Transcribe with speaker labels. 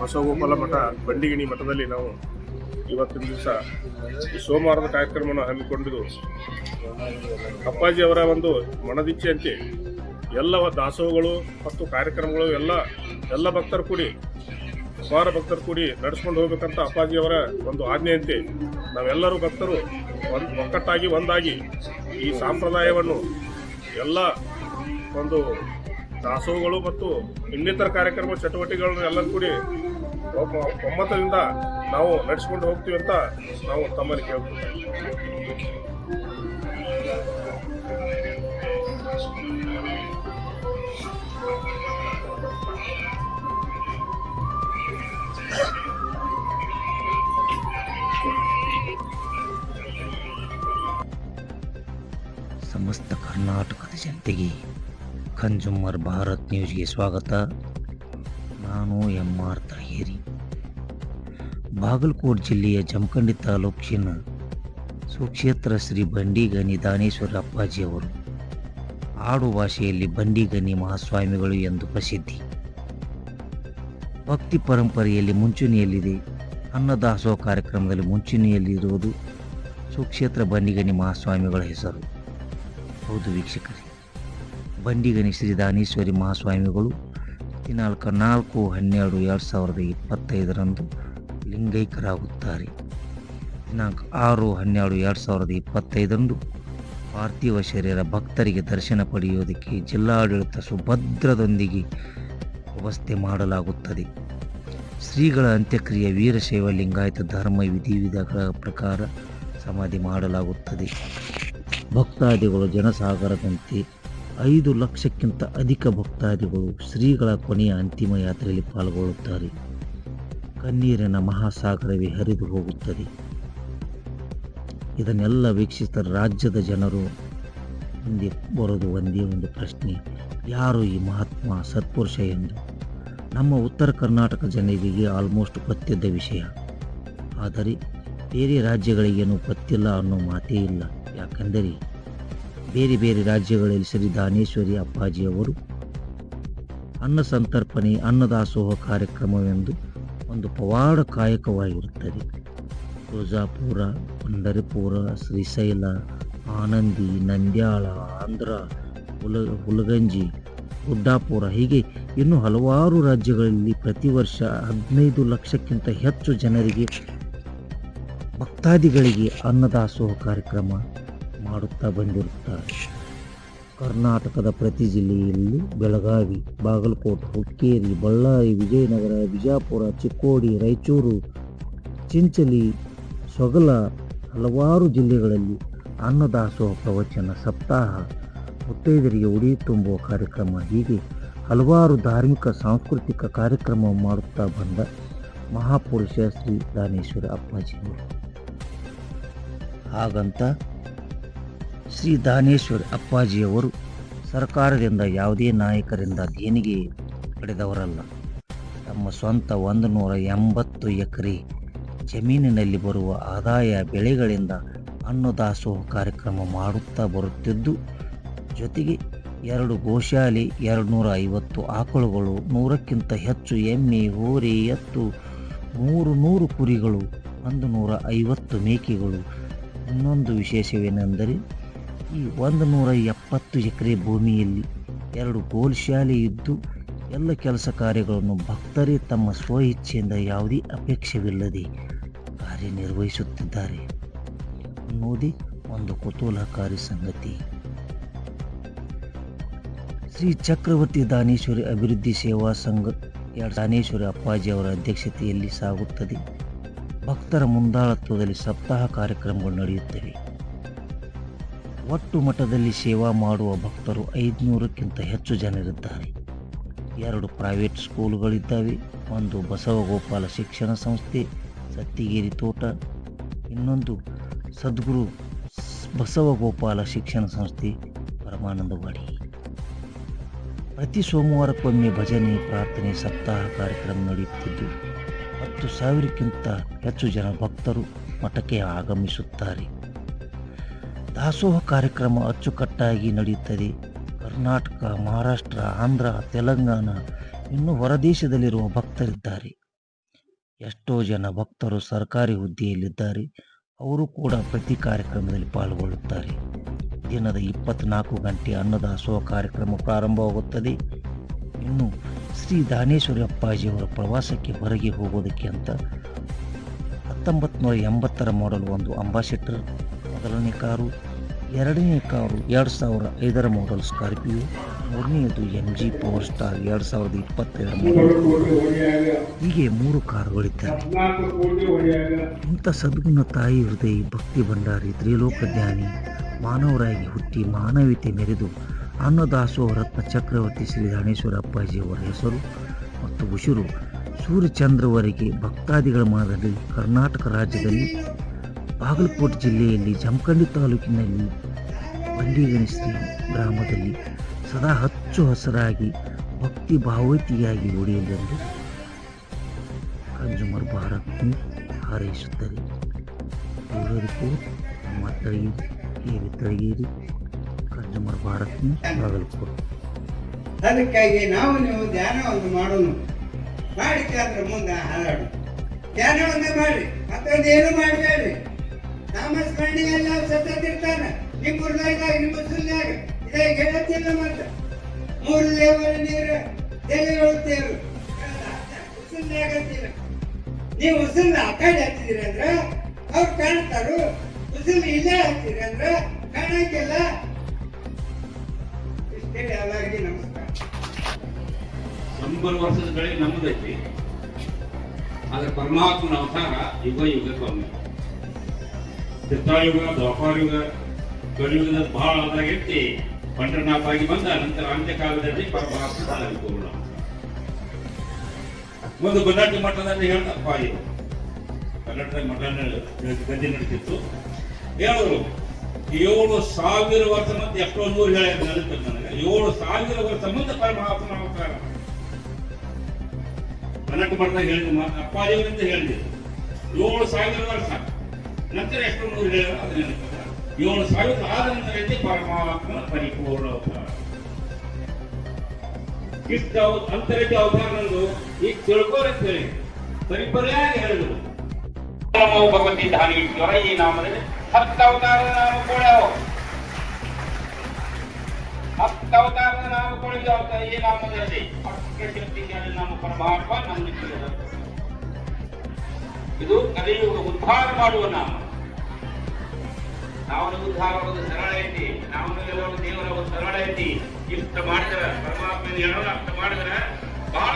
Speaker 1: ಬಸವಗೋಪಾಲ ಮಠ, ಬಂಡಿಗಿಣಿ ಮಠದಲ್ಲಿ ನಾವು ಇವತ್ತಿನ ದಿವಸ ಸೋಮವಾರದ ಕಾರ್ಯಕ್ರಮವನ್ನು ಹಮ್ಮಿಕೊಂಡಿದ್ದು. ಅಪ್ಪಾಜಿ ಅವರ ಒಂದು ಮನದಿಚ್ಛೆಯಂತೆ ಎಲ್ಲ ದಾಸೋಹಗಳು ಮತ್ತು ಕಾರ್ಯಕ್ರಮಗಳು ಎಲ್ಲ ಎಲ್ಲ ಭಕ್ತರು ಕೂಡಿ ಅಪಾರ ಭಕ್ತರು ಕೂಡಿ ನಡೆಸ್ಕೊಂಡು ಹೋಗ್ಬೇಕಂತ ಅಪ್ಪಾಜಿಯವರ ಒಂದು ಆಜ್ಞೆಯಂತೆ ನಾವೆಲ್ಲರೂ ಭಕ್ತರು ಒಂದು ಒಕ್ಕಟ್ಟಾಗಿ ಒಂದಾಗಿ ಈ ಸಂಪ್ರದಾಯವನ್ನು ಎಲ್ಲ ಒಂದು ದಾಸೋಹಗಳು ಮತ್ತು ಇನ್ನಿತರ ಕಾರ್ಯಕ್ರಮ ಚಟುವಟಿಕೆಗಳನ್ನು ಎಲ್ಲರೂ ಕೂಡಿ ಒಮ್ಮತದಿಂದ ನಾವು ನಡೆಸ್ಕೊಂಡು ಹೋಗ್ತೀವಿ ಅಂತ ನಾವು ತಮ್ಮಲ್ಲಿ ಕೇಳ್ತೀವಿ
Speaker 2: ಸಮಸ್ತ ಕರ್ನಾಟಕದ ಜನತೆಗೆ ಕನ್ಸ್ಯೂಮರ್ ಭಾರತ್ ನ್ಯೂಸ್ಗೆ ಸ್ವಾಗತ. ನಾನು ಎಂ ಆರ್ ತಳಗೇರಿ ಬಾಗಲಕೋಟೆ ಜಿಲ್ಲೆಯ ಜಮಖಂಡಿ ತಾಲೂಕಿನ ಸುಕ್ಷೇತ್ರ ಶ್ರೀ ಬಂಡಿಗನಿ ದಾನೇಶ್ವರ ಅಪ್ಪಾಜಿಯವರು ಆಡು ಭಾಷೆಯಲ್ಲಿ ಬಂಡಿಗನಿ ಮಹಾಸ್ವಾಮಿಗಳು ಎಂದು ಪ್ರಸಿದ್ಧಿ. ಭಕ್ತಿ ಪರಂಪರೆಯಲ್ಲಿ ಮುಂಚೂಣಿಯಲ್ಲಿದೆ. ಅನ್ನದಾಸೋಹ ಕಾರ್ಯಕ್ರಮದಲ್ಲಿ ಮುಂಚೂಣಿಯಲ್ಲಿರುವುದು ಸುಕ್ಷೇತ್ರ ಬಂಡಿಗನಿ ಮಹಾಸ್ವಾಮಿಗಳ ಹೆಸರು. ಹೌದು ವೀಕ್ಷಕರೇ, ಬಂಡಿಗನಿ ಶ್ರೀ ದಾನೇಶ್ವರಿ ಮಹಾಸ್ವಾಮಿಗಳು ದಿನಾಂಕ ನಾಲ್ಕು ಹನ್ನೆರಡು ಎರಡು ಸಾವಿರದ ಇಪ್ಪತ್ತೈದರಂದು ಲಿಂಗೈಕ್ಯರಾಗುತ್ತಾರೆ ದಿನಾಂಕ ಆರು ಹನ್ನೆರಡು ಎರಡು ಸಾವಿರದ ಇಪ್ಪತ್ತೈದರಂದು ಪಾರ್ಥಿವ ಶರೀರ ಭಕ್ತರಿಗೆ ದರ್ಶನ ಪಡೆಯುವುದಕ್ಕೆ ಜಿಲ್ಲಾಡಳಿತ ಸುಭದ್ರದೊಂದಿಗೆ ವ್ಯವಸ್ಥೆ ಮಾಡಲಾಗುತ್ತದೆ. ಶ್ರೀಗಳ ಅಂತ್ಯಕ್ರಿಯೆ ವೀರಶೈವ ಲಿಂಗಾಯತ ಧರ್ಮ ವಿಧಿವಿಧಗಳ ಪ್ರಕಾರ ಸಮಾಧಿ ಮಾಡಲಾಗುತ್ತದೆ. ಭಕ್ತಾದಿಗಳು ಜನಸಾಗರದಂತೆ ಐದು ಲಕ್ಷಕ್ಕಿಂತ ಅಧಿಕ ಭಕ್ತಾದಿಗಳು ಶ್ರೀಗಳ ಕೊನೆಯ ಅಂತಿಮ ಯಾತ್ರೆಯಲ್ಲಿ ಪಾಲ್ಗೊಳ್ಳುತ್ತಾರೆ. ಕಣ್ಣೀರಿನ ಮಹಾಸಾಗರವೇ ಹರಿದು ಹೋಗುತ್ತದೆ. ಇದನ್ನೆಲ್ಲ ವೀಕ್ಷಿಸಿದ ರಾಜ್ಯದ ಜನರು ಮುಂದೆ ಬರೋದು ಒಂದೇ ಒಂದು ಪ್ರಶ್ನೆ, ಯಾರು ಈ ಮಹಾತ್ಮ ಸತ್ಪುರುಷ ಎಂದು? ನಮ್ಮ ಉತ್ತರ ಕರ್ನಾಟಕ ಜನರಿಗೆ ಆಲ್ಮೋಸ್ಟ್ ಗೊತ್ತಿದ್ದ ವಿಷಯ. ಆದರೆ ಬೇರೆ ರಾಜ್ಯಗಳಿಗೇನು ಗೊತ್ತಿಲ್ಲ ಅನ್ನೋ ಮಾತೇ ಇಲ್ಲ. ಯಾಕೆಂದರೆ ಬೇರೆ ಬೇರೆ ರಾಜ್ಯಗಳಲ್ಲಿ ಶ್ರೀ ದಾನೇಶ್ವರಿ ಅಪ್ಪಾಜಿಯವರು ಅನ್ನ ಸಂತರ್ಪಣೆ, ಅನ್ನದಾಸೋಹ ಕಾರ್ಯಕ್ರಮವೆಂದು ಒಂದು ಪವಾಡ ಕಾಯಕವಾಗಿರುತ್ತದೆ. ತುಳಜಾಪುರ, ಪಂಡರಿಪುರ, ಶ್ರೀಶೈಲ, ಆನಂದಿ, ನಂದ್ಯಾಳ, ಆಂಧ್ರ, ಹುಲ, ಹುಲಗಂಜಿ, ಗುಡ್ಡಾಪುರ ಹೀಗೆ ಇನ್ನು ಹಲವಾರು ರಾಜ್ಯಗಳಲ್ಲಿ ಪ್ರತಿ ವರ್ಷ ಹದಿನೈದು ಲಕ್ಷಕ್ಕಿಂತ ಹೆಚ್ಚು ಜನರಿಗೆ ಭಕ್ತಾದಿಗಳಿಗೆ ಅನ್ನದಾಸೋಹ ಕಾರ್ಯಕ್ರಮ ಮಾಡುತ್ತಾ ಬಂದಿರುತ್ತಾರೆ. ಕರ್ನಾಟಕದ ಪ್ರತಿ ಜಿಲ್ಲೆಯಲ್ಲಿ ಬೆಳಗಾವಿ, ಬಾಗಲಕೋಟೆ, ಹುಕ್ಕೇರಿ, ಬಳ್ಳಾರಿ, ವಿಜಯನಗರ, ಬಿಜಾಪುರ, ಚಿಕ್ಕೋಡಿ, ರಾಯಚೂರು, ಚಿಂಚಲಿ, ಸೊಗಲ ಹಲವಾರು ಜಿಲ್ಲೆಗಳಲ್ಲಿ ಅನ್ನದಾಸೋಹ ಪ್ರವಚನ ಸಪ್ತಾಹ ಮುತ್ತೈದರಿಗೆ ಉಡಿ ತುಂಬುವ ಕಾರ್ಯಕ್ರಮ. ಹೀಗೆ ಹಲವಾರು ಧಾರ್ಮಿಕ, ಸಾಂಸ್ಕೃತಿಕ ಕಾರ್ಯಕ್ರಮ ಮಾಡುತ್ತಾ ಬಂದ ಮಹಾಪುರುಷ ಶ್ರೀ ದಾನೇಶ್ವರ ಅಪ್ಪಾಜಿ ಹಾಗಂತ ಶ್ರೀ ದಾನೇಶ್ವರ್ ಅಪ್ಪಾಜಿಯವರು ಸರ್ಕಾರದಿಂದ ಯಾವುದೇ ನಾಯಕರಿಂದ ದೇಣಿಗೆ ಪಡೆದವರಲ್ಲ. ತಮ್ಮ ಸ್ವಂತ ಒಂದು ನೂರ ಎಂಬತ್ತು ಎಕರೆ ಜಮೀನಿನಲ್ಲಿ ಬರುವ ಆದಾಯ ಬೆಳೆಗಳಿಂದ ಅನ್ನದಾಸೋಹ ಕಾರ್ಯಕ್ರಮ ಮಾಡುತ್ತಾ ಬರುತ್ತಿದ್ದು, ಜೊತೆಗೆ ಎರಡು ಗೋಶಾಲೆ ಎರಡು ನೂರ ಐವತ್ತು ಆಕಳುಗಳು, ನೂರಕ್ಕಿಂತ ಹೆಚ್ಚು ಎಮ್ಮೆ, ಹೋರಿ, ಎತ್ತು, ಮೂರು ನೂರು ಕುರಿಗಳು ಒಂದು ನೂರ ಐವತ್ತು ಮೇಕೆಗಳು. ಇನ್ನೊಂದು ವಿಶೇಷವೇನೆಂದರೆ ಈ ಒಂದು ನೂರ ಎಪ್ಪತ್ತು ಎಕರೆ ಭೂಮಿಯಲ್ಲಿ ಎರಡು ಗೋಲ್ ಶಾಲೆ ಇದ್ದು, ಎಲ್ಲ ಕೆಲಸ ಕಾರ್ಯಗಳನ್ನು ಭಕ್ತರೇ ತಮ್ಮ ಸ್ವಇಚ್ಛೆಯಿಂದ ಯಾವುದೇ ಅಪೇಕ್ಷವಿಲ್ಲದೆ ಕಾರ್ಯನಿರ್ವಹಿಸುತ್ತಿದ್ದಾರೆ. ಅನ್ನೋದೇ ಒಂದು ಕುತೂಹಲಕಾರಿ ಸಂಗತಿ. ಶ್ರೀ ಚಕ್ರವರ್ತಿ ದಾನೇಶ್ವರಿ ಅಭಿವೃದ್ಧಿ ಸೇವಾ ಸಂಘ ದಾನೇಶ್ವರಿ ಅಪ್ಪಾಜಿ ಅವರ ಅಧ್ಯಕ್ಷತೆಯಲ್ಲಿ ಸಾಗುತ್ತದೆ. ಭಕ್ತರ ಮುಂದಾಳತ್ವದಲ್ಲಿ ಸಪ್ತಾಹ ಕಾರ್ಯಕ್ರಮಗಳು ನಡೆಯುತ್ತವೆ. ಒಟ್ಟು ಮಠದಲ್ಲಿ ಸೇವಾ ಮಾಡುವ ಭಕ್ತರು ಐದುನೂರಕ್ಕಿಂತ ಹೆಚ್ಚು ಜನರಿದ್ದಾರೆ. ಎರಡು ಪ್ರೈವೇಟ್ ಸ್ಕೂಲುಗಳಿದ್ದಾವೆ ಒಂದು ಬಸವಗೋಪಾಲ ಶಿಕ್ಷಣ ಸಂಸ್ಥೆ, ಸತ್ತಿಗೇರಿ ತೋಟ, ಇನ್ನೊಂದು ಸದ್ಗುರು ಬಸವಗೋಪಾಲ ಶಿಕ್ಷಣ ಸಂಸ್ಥೆ ಪರಮಾನಂದವಾಡಿ ಪ್ರತಿ ಸೋಮವಾರಕ್ಕೊಮ್ಮೆ ಭಜನೆ, ಪ್ರಾರ್ಥನೆ, ಸಪ್ತಾಹ ಕಾರ್ಯಕ್ರಮ ನಡೆಯುತ್ತಿದ್ದು, ಹತ್ತು ಸಾವಿರಕ್ಕಿಂತ ಹೆಚ್ಚು ಜನ ಭಕ್ತರು ಮಠಕ್ಕೆ ಆಗಮಿಸುತ್ತಾರೆ. ದಾಸೋಹ ಕಾರ್ಯಕ್ರಮ ಅಚ್ಚುಕಟ್ಟಾಗಿ ನಡೆಯುತ್ತದೆ ಕರ್ನಾಟಕ, ಮಹಾರಾಷ್ಟ್ರ, ಆಂಧ್ರ, ತೆಲಂಗಾಣ ಇನ್ನು ಹೊರದೇಶದಲ್ಲಿರುವ ಭಕ್ತರಿದ್ದಾರೆ. ಎಷ್ಟೋ ಜನ ಭಕ್ತರು ಸರ್ಕಾರಿ ಹುದ್ದೆಯಲ್ಲಿದ್ದಾರೆ. ಅವರು ಕೂಡ ಪ್ರತಿ ಕಾರ್ಯಕ್ರಮದಲ್ಲಿ ಪಾಲ್ಗೊಳ್ಳುತ್ತಾರೆ. ದಿನದ ಇಪ್ಪತ್ನಾಲ್ಕು ಗಂಟೆ ಅನ್ನದಾಸೋಹ ಕಾರ್ಯಕ್ರಮ ಪ್ರಾರಂಭವಾಗುತ್ತದೆ. ಇನ್ನು ಶ್ರೀ ದಾನೇಶ್ವರಿ ಅಪ್ಪಾಜಿಯವರ ಪ್ರವಾಸಕ್ಕೆ ಹೊರಗೆ ಹೋಗೋದಕ್ಕೆ ಅಂತ ಹತ್ತೊಂಬತ್ತು ನೂರ ಎಂಬತ್ತರ ಮಾಡಲು ಒಂದು ಅಂಬಾಸಿಟರ್ ಮೊದಲನೇ ಕಾರು ಎರಡನೇ ಕಾರು ಎರಡು ಸಾವಿರ ಐದರ ಮಾಡಲ್ ಸ್ಕಾರ್ಪಿಯೋ ಮೂರನೆಯದು ಎಂ ಜಿ ಪವರ್ ಸ್ಟಾರ್ ಎರಡು ಸಾವಿರದ ಇಪ್ಪತ್ತೆರಡು ಮಾಡಲ್ ಹೀಗೆ ಮೂರು ಕಾರುಗಳಿದ್ದಾರೆ ಇಂಥ ಸದ್ಗುಣ ತಾಯಿ ಹೃದಯ, ಭಕ್ತಿ ಭಂಡಾರಿ ತ್ರಿಲೋಕ ಜ್ಞಾನಿ ಮಾನವರಾಗಿ ಹುಟ್ಟಿ ಮಾನವೀಯತೆ ಮೆರೆದು ಅನ್ನದಾಸೋಹ ರತ್ನ ಚಕ್ರವರ್ತಿ ಶ್ರೀ ರಾಣೇಶ್ವರ ಅಪ್ಪಾಜಿಯವರ ಹೆಸರು ಮತ್ತು ಉಸಿರು ಸೂರ್ಯಚಂದ್ರವರೆಗೆ ಭಕ್ತಾದಿಗಳ ಮನದಲ್ಲಿ ಕರ್ನಾಟಕ ರಾಜ್ಯದಲ್ಲಿ ಬಾಗಲಕೋಟೆ ಜಿಲ್ಲೆಯಲ್ಲಿ ಜಮಖಂಡಿ ತಾಲೂಕಿನಲ್ಲಿ ಬಂಡಿಗಣಿಸಿ ಗ್ರಾಮದಲ್ಲಿ ಸದಾ ಹಚ್ಚು ಹಸರಾಗಿ, ಭಕ್ತಿ ಭಾವತಿಯಾಗಿ ಉಳಿಯಲೆಂದು ಕಂಜುಮರ್ ಭಾರತ್ ಹಾರೈಸುತ್ತದೆ ಎಲ್ಲರಿಗೂ ನಮ್ಮ ತಳಗೇರಿ ಕೇವಿ ತಳಗಿರಿ ಕನ್ಸ್ಯೂಮರ್ ಭಾರತ್ ಬಾಗಲಕೋಟೆ.
Speaker 3: ಅದಕ್ಕಾಗಿ ನಾವು ನೀವು ಧ್ಯಾನವನ್ನು ಮಾಡೋಣ ಮಾಡಿಕಾದ್ರೆ ಮುಂದೆ ಹಾರಾಡು ಧ್ಯಾನವನ್ನೇ ಮಾಡಿ ಮತ್ತೊಂದು ಏನು ಮಾಡಬೇಡ್ರಿ? ನಾಮಸ್ಮರಣೆ ಎಲ್ಲ ಸತ್ತಿರ್ತಾನೆ ನಿಮ್ಮ ಹೃದಯದಾಗ ನಿಮ್ಮ ಸುಲ್ಯಾಗ ಇದೇ ಗೆಳತಿಲ್ಲ ಮತ್ತೆ ಮೂರು ದೇವರ ನೀರು ಎಲ್ಲಿ ದೇವರು ಉಸಿಲ್ನಾಗತ್ತಿಲ್ಲ ನೀವು ಉಸಿಲ್ ಆ ಕಡೆ ಅಂದ್ರ, ಅವ್ರು ಕಾಣ್ತಾರು. ಉಸಿಲ್ ಇಲ್ಲೇ ಹಚ್ಚಿರಿ ಅಂದ್ರ, ಕಾಣಕ್ಕಿಲ್ಲ. ಇಷ್ಟೇ ಎಲ್ಲರಿಗೆ ನಮಸ್ಕಾರ.
Speaker 4: ಶಂಬರ್ ವರ್ಷದ ಬೆಳೆ ನಮ್ಮದೈತಿ. ಆದ್ರೆ ಪರಮಾತ್ಮನ ಅವತಾರ ಯುಗ ಯುಗಕ್ಕೊಮ್ಮೆ. ತ್ರೇತಾಯುಗ ದ್ವಾಪಾರಯುಗ ಕಲಿಯುಗದ ಬಹಳ ಎತ್ತಿ ಪಂಡರನಾಥ ಬಂದ ನಂತರ ಅಂತ್ಯಕಾಲದಲ್ಲಿ ಪರಮಾತ್ಮ ಪೂರ್ಣ ಒಂದು ಬನ್ನಾಟಿ ಮಠದಲ್ಲಿ ಹೇಳ್ತಪ್ಪ ಇದು. ಕನ್ನಡದ ಮಠ ಗದ್ದೆ ನಡೀತಿತ್ತು ಹೇಳಿದ್ರು ಏಳು ಸಾವಿರ ವರ್ಷ ಮತ್ತೆ ಎಷ್ಟೋ ನೂರು ಹೇಳಿ ನನಗೆ. ಏಳು ಸಾವಿರ ವರ್ಷ ಮುಂದೆ ಪರಮಾತ್ಮನ ಅವತಾರ. ಕನ್ನಡ ಮಠದಾಗ ಹೇಳಿದ ಅಪ್ಪಾಜಿಯವರಿಂದ ಹೇಳಿದ್ರು. ಏಳು ಸಾವಿರ ವರ್ಷ. ನಂತರ ಎಷ್ಟು ಮೂರು ಅದನ್ನು ಅದು ನೆನಪಿಲ್ಲ ಏಳು ಸಾವಿರ ಆದ ನಂತರ ಇದೆ ಪರಮಾತ್ಮನ ಪರಿಪೂರ್ಣ ಅವತಾರ ಇಷ್ಟ ಅಂತರಿದ್ದ ಅವತಾರ ನಂದು. ಈಗ ತಿಳ್ಕೊಳಕ್ಕೆ ಹೇಳಿ. ಪರಿಪರ್ಯಾಗಿ ಹೇಳಿದ್ರು ಭಗವತಿ ಧಾನೇಶ್ವರ ಈ ನಾಮದಲ್ಲಿ ಹತ್ತು ಅವತಾರದ ನಾಮಗಳು. ಹತ್ತು ಅವತಾರದ ನಾಮಗಳು ಇದಾವೆ ಈ ನಾಮದಲ್ಲಿ. ಅಷ್ಟ ಶಕ್ತಿ ನಾಮ ಪರಮಾತ್ಮ ನಮ್ಮ ಇದು ಕಲಿಯುಗ ಉದ್ಧಾರ ಮಾಡುವ ನಾಮ. ನಾವು ಉದ್ಧಾರ ಆಗೋದು ಸರಳ ಐತಿ. ನಾವು ದೇವರ ಒಂದು ಸರಳ ಐತಿ. ಇಷ್ಟ ಮಾಡಿದ್ರ ಪರಮಾತ್ಮನ ಅರ್ಥ ಮಾಡಿದ್ರ ಬಹಳ